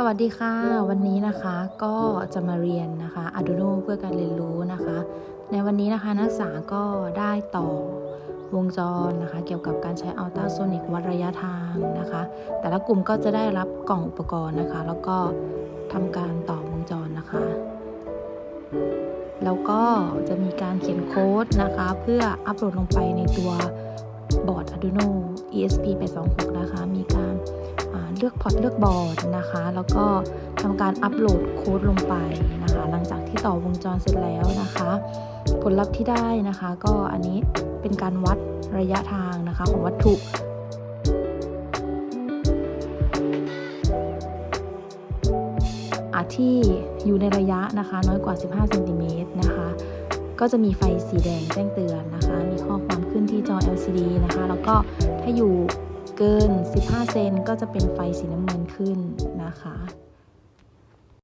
สวัสดีค่ะ วันนี้นะคะก็จะมาเรียนนะคะ Arduino เพื่อการเรียนรู้นะคะ ในวันนี้นะคะนักศึกษาก็ได้ต่อวงจรนะคะ เกี่ยวกับการใช้อัลตราโซนิกวัดระยะทางนะคะ แต่ละกลุ่มก็จะได้รับกล่องอุปกรณ์นะคะ แล้วก็ทำการต่อวงจรนะคะ แล้วก็จะมีการเขียนโค้ดนะคะ เพื่ออัปโหลดลงไปในตัวบอร์ด Arduino ESP826 นะคะ มีการเลือกพอร์ตเลือกบอร์ดนะคะ แล้วก็ทำการอัปโหลดโค้ดลงไปนะคะ หลังจากที่ต่อวงจรเสร็จแล้วนะคะ ผลลัพธ์ที่ได้นะคะ ก็อันนี้เป็นการวัดระยะทางนะคะของวัตถุอาที่อยู่ในระยะนะคะน้อยกว่า 15 เซนติเมตรนะคะ ก็จะมีไฟสีแดงแจ้งเตือนนะคะ มีข้อความขึ้นที่จอ LCD นะคะ แล้วก็ถ้าอยู่เกิน 15 เซนก็จะเป็นไฟสีน้ำเงินขึ้นนะคะ